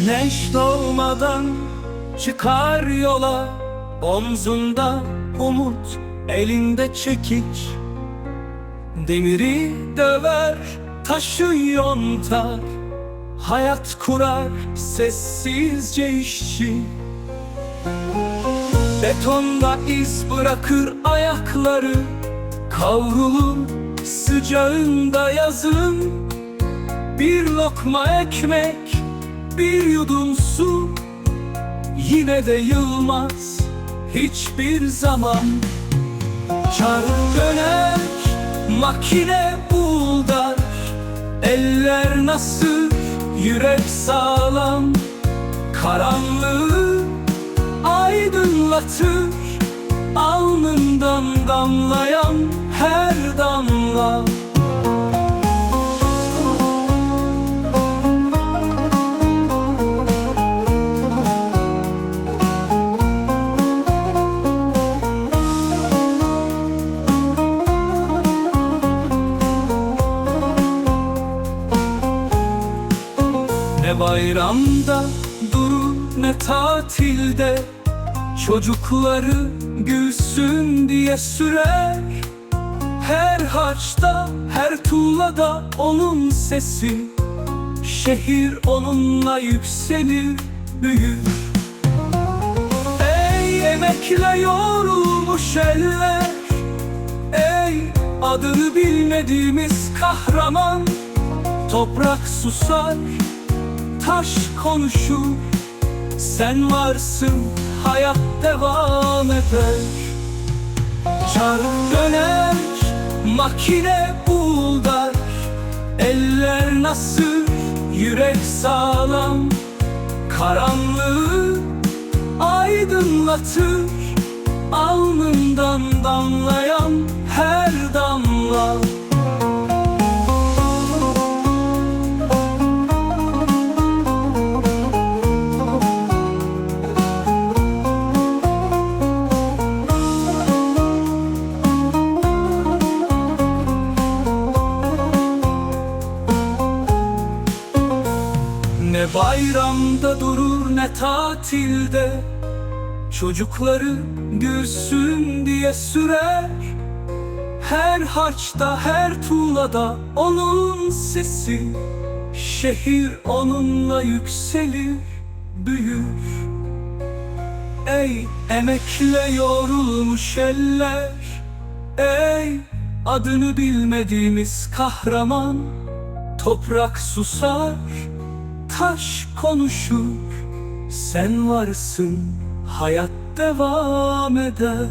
Güneş doğmadan çıkar yola Omzunda umut, elinde çekiç. Demiri döver, taşı yontar Hayat kurar sessizce işçi. Betonda iz bırakır ayakları Kavrulur sıcağında yazın. Bir lokma ekmek, bir yudum su Yine de yılmaz hiçbir zaman. Çark döner, makine buğdar Eller nasır, yürek sağlam. Karanlığı aydınlatır Alnından damlayan her damla Ne bayramda durur ne tatilde Çocukları gülsün diye sürer. Her harçta, her tuğlada onun sesi Şehir onunla yükselir, büyür. Ey emekle yorulmuş eller Ey adını bilmediğimiz kahraman Toprak susar, taş konuşur Sen varsın, hayat devam eder. Çark döner, makine buğdar Eller nasır, yürek sağlam. Karanlığı aydınlatır. Alnından damlayan Bayramda durur ne tatilde Çocukları gülsün diye sürer. Her harçta her tuğlada onun sesi Şehir onunla yükselir, büyür. Ey emekle yorulmuş eller Ey adını bilmediğimiz kahraman Toprak susar, taş konuşur. Sen varsın, hayat devam eder